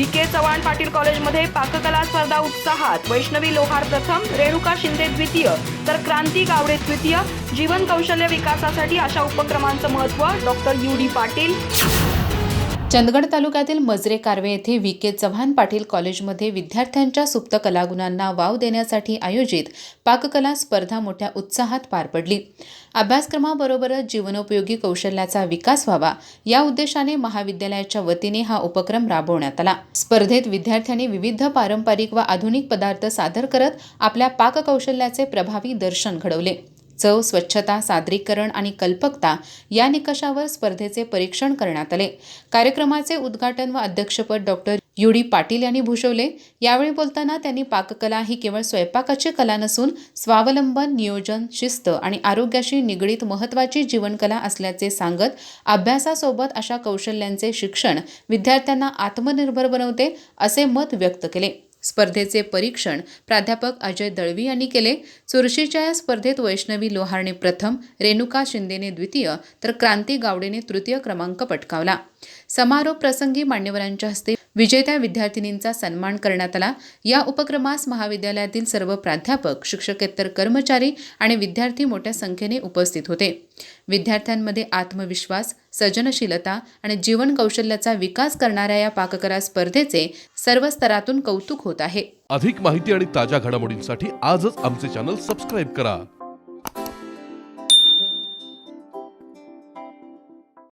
V K Chavan Patil कॉलेजमध्ये पाककला स्पर्धा उत्साहात वैष्णवी लोहार प्रथम रेणुका शिंदे द्वितीय तर क्रांती गावडे तृतीय जीवन कौशल्य विकासासाठी अशा उपक्रमांचं महत्त्व doctor U D Patil Chandgad तालुक्यातील मजरे कार्वे येथे व्ही के चव्हाण पाटील कॉलेजमध्ये विद्यार्थ्यांच्या सुप्त कलागुणांना वाव देण्यासाठी आयोजित पाककला स्पर्धा मोठ्या उत्साहात पार पडली. अभ्यासक्रमाबरोबरच जीवनोपयोगी कौशल्याचा विकास व्हावा या उद्देशाने महाविद्यालयाच्या वतीने हा उपक्रम राबवण्यात आला. स्पर्धेत विद्यार्थ्यांनी विविध पारंपरिक व आधुनिक पदार्थ सादर करत आपल्या पाककौशल्याचे प्रभावी दर्शन घडवले. चव स्वच्छता सादरीकरण आणि कल्पकता या निकषावर स्पर्धेचे परीक्षण करण्यात आले. कार्यक्रमाचे उद्घाटन व अध्यक्षपद डॉक्टर यू डी पाटील यांनी भूषवले. यावेळी बोलताना त्यांनी पाककला ही केवळ स्वयंपाकाची कला नसून स्वावलंबन नियोजन शिस्त आणि आरोग्याशी निगडीत महत्त्वाची जीवनकला असल्याचे सांगत अभ्यासासोबत अशा कौशल्यांचे शिक्षण विद्यार्थ्यांना आत्मनिर्भर बनवते असे मत व्यक्त केले. स्पर्धेचे परीक्षण प्राध्यापक अजय दळवी यांनी केले. चुरशीच्या या स्पर्धेत वैष्णवी लोहारने प्रथम रेणुका शिंदेने द्वितीय तर क्रांती गावडेने तृतीय क्रमांक पटकावला. समारोप प्रसंगी मान्यवरांच्या हस्ते विजेत्या विद्यार्थिनींचा सन्मान करण्यात आला. या उपक्रमास महाविद्यालयातील सर्व प्राध्यापक शिक्षकेतर कर्मचारी आणि विद्यार्थी मोठ्या संख्येने उपस्थित होते. विद्यार्थ्यांमध्ये आत्मविश्वास सर्जनशीलता आणि जीवन कौशल्याचा विकास करणाऱ्या या पाककला स्पर्धेचे सर्व स्तरातून कौतुक होत आहे. अधिक माहिती आणि ताज्या घडामोडींसाठी आजच आमचे चॅनल सबस्क्राईब करा.